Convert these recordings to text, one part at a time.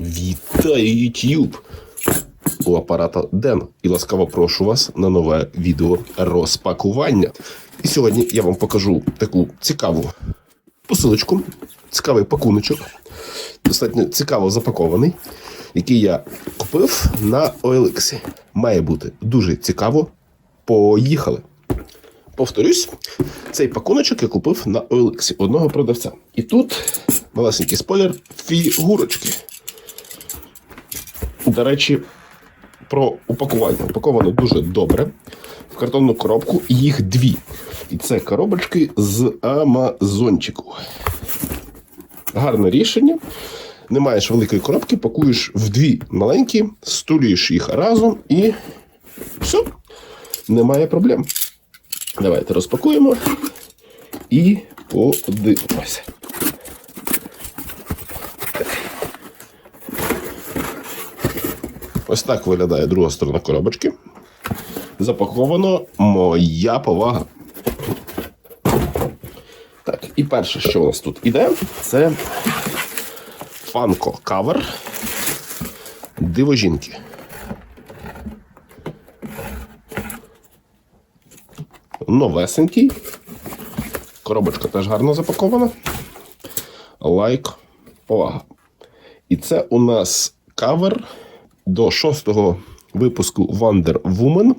Вітаю YouTube! У апарата Ден і ласкаво прошу вас на нове відео розпакування. І сьогодні я вам покажу таку цікаву посилочку, цікавий пакуночок, достатньо цікаво запакований, який я купив на OLX. Має бути дуже цікаво. Поїхали! Повторюсь, цей пакуночок я купив на OLX одного продавця. І тут малесенький спойлер фігурочки. До речі, про упакування. Упаковано дуже добре. В картонну коробку їх дві. І це коробочки з Амазончику. Гарне рішення. Не маєш великої коробки, пакуєш в дві маленькі, стулюєш їх разом і все, немає проблем. Давайте розпакуємо і подивимося. Ось так виглядає друга сторона коробочки. Запаковано моя повага. Так, і перше, що у нас тут іде, це Funko Cover Диво жінки. Новесенький. Коробочка теж гарно запакована. Лайк, повага. І це у нас кавер до шостого випуску Wonder Woman.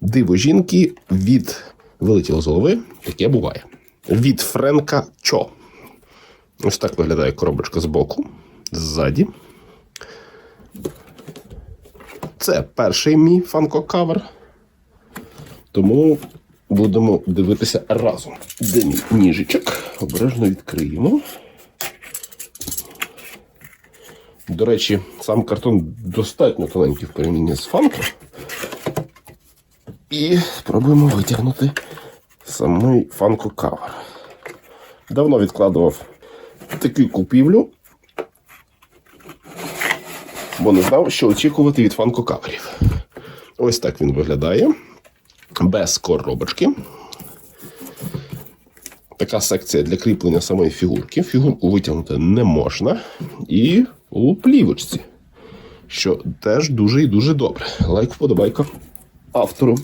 Диво жінки від вилетіло з голови. Таке буває. Від Френка Чо. Ось так виглядає коробочка з боку, ззаді. Це перший мій фанко кавер. Тому будемо дивитися разом. Де мій ніжичок? Обережно відкриємо. До речі, сам картон достатньо тоненький в порівнянні з фанко. І спробуємо витягнути самий фанко кавер. Давно відкладував таку купівлю, бо не знав, що очікувати від фанко каверів. Ось так він виглядає. Без коробочки. Така секція для кріплення самої фігурки. Фігурку витягнути не можна. І у плівочці, що теж дуже і дуже добре. Лайк, вподобайка автору.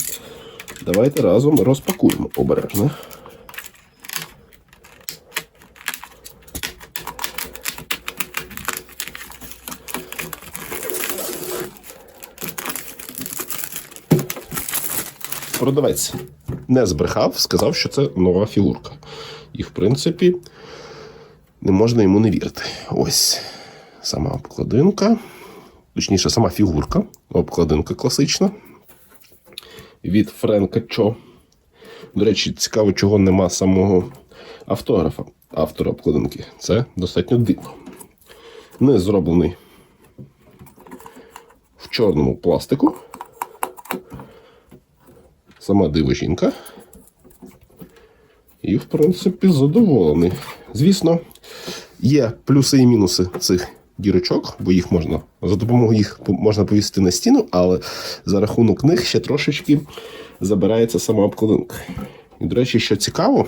Давайте разом розпакуємо обережно. Продавець не збрехав, сказав, що це нова фігурка. І, в принципі, не можна йому не вірити. Ось сама обкладинка, точніше, сама фігурка, обкладинка класична. Від Френка Чо. До речі, цікаво, чого нема самого автографа, автора обкладинки. Це достатньо дивно. Не зроблений в чорному пластику. Сама диво жінка. І, в принципі, задоволений. Звісно, є плюси і мінуси цих дірочок, бо їх можна за допомогою їх можна повісити на стіну, але за рахунок них ще трошечки забирається сама обкладинка. І, до речі, що цікаво,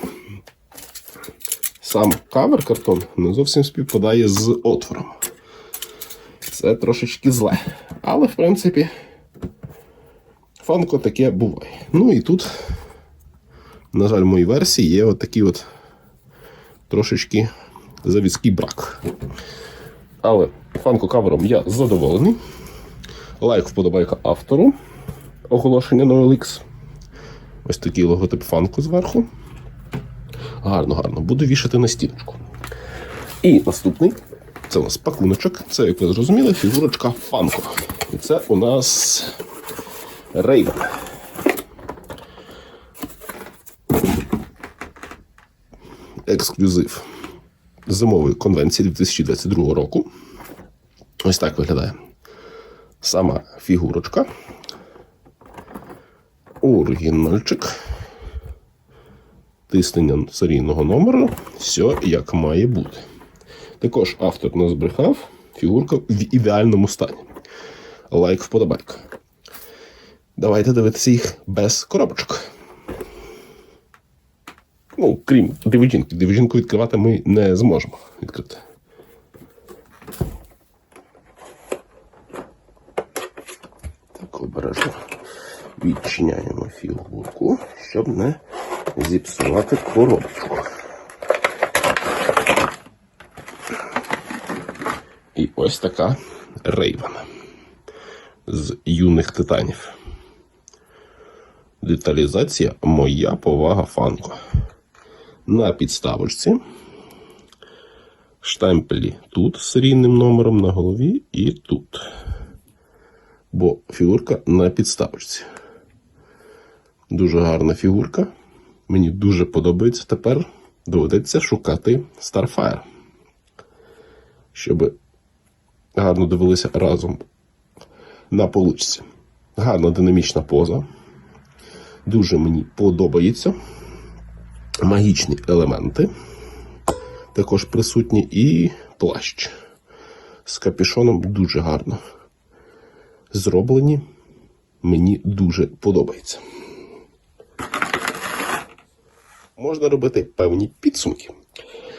сам кавер картон не зовсім співпадає з отвором. Це трошечки зле. Але, в принципі, фанко таке буває. Ну і тут, на жаль, в моїй версії є от от трошечки завідський брак. Але фанко кавером я задоволений. Лайк вподобайка автору. Оголошення на OLX. Ось такий логотип фанку зверху. Гарно, гарно. Буду вішати на стіночку. І наступний це у нас пакуночок. Це, як ви зрозуміли, фігурочка фанко. І це у нас Рейвен. Ексклюзив зимової конвенції 2022 року. Ось так виглядає сама фігурочка. Оригінальчик. Тиснення серійного номеру. Все як має бути. Також автор не збрехав. Фігурка в ідеальному стані. Лайк вподобайка. Давайте дивитися їх без коробочок. Ну, крім дивожінки. Дивожінку відкривати ми не зможемо відкрити. Так, обережно відчиняємо фігурку, щоб не зіпсувати коробочку. І ось така Рейвен з юних титанів. Деталізація моя повага фанку. На підставочці. Штемпелі тут з серійним номером на голові і тут. Бо фігурка на підставочці. Дуже гарна фігурка. Мені дуже подобається. Тепер доведеться шукати Starfire. Щоб гарно дивилися разом на получці. Гарна динамічна поза. Дуже мені подобається. Магічні елементи. Також присутні і плащ з капюшоном дуже гарно. Зроблені. Мені дуже подобається. Можна робити певні підсумки.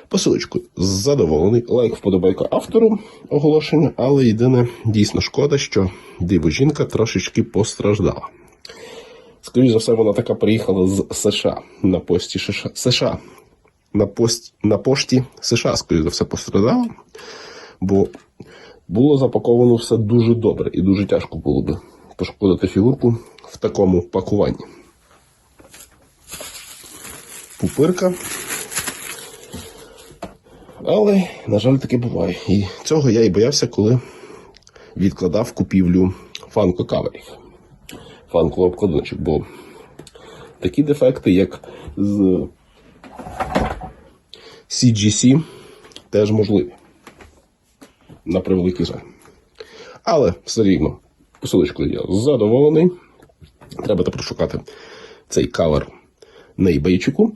Посилочку задоволений, лайк вподобайка автору оголошення, але єдине дійсно шкода, що диво жінка трошечки постраждала. Скоріше за все, вона така приїхала з США на пості США. На, пост, на пошті США, скоріше за все, постраждала, бо було запаковано все дуже добре і дуже тяжко було би пошкодити фігурку в такому пакуванні. Пупирка. Але, на жаль, таке буває. І цього я і боявся, коли відкладав купівлю фанко-каверів, фанко-обкладиночок, бо такі дефекти, як з CGC, теж можливі. На превеликий жаль. Але все рівно, посилочкою я задоволений. Треба тепер шукати цей кавер на eBay,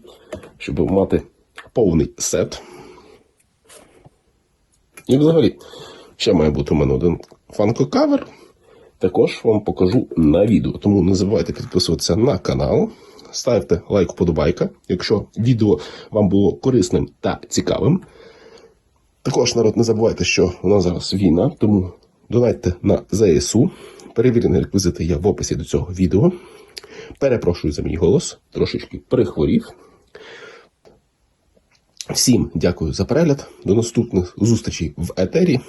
щоб мати повний сет. І взагалі, ще має бути у мене один фанко-кавер. Також вам покажу на відео. Тому не забувайте підписуватися на канал, ставте лайк вподобайка, якщо відео вам було корисним та цікавим. Також, народ, не забувайте, що у нас зараз війна, тому донайте на ЗСУ. Перевірені реквізити є в описі до цього відео. Перепрошую за мій голос, трошечки прихворів. Всім дякую за перегляд. До наступних зустрічей в етері.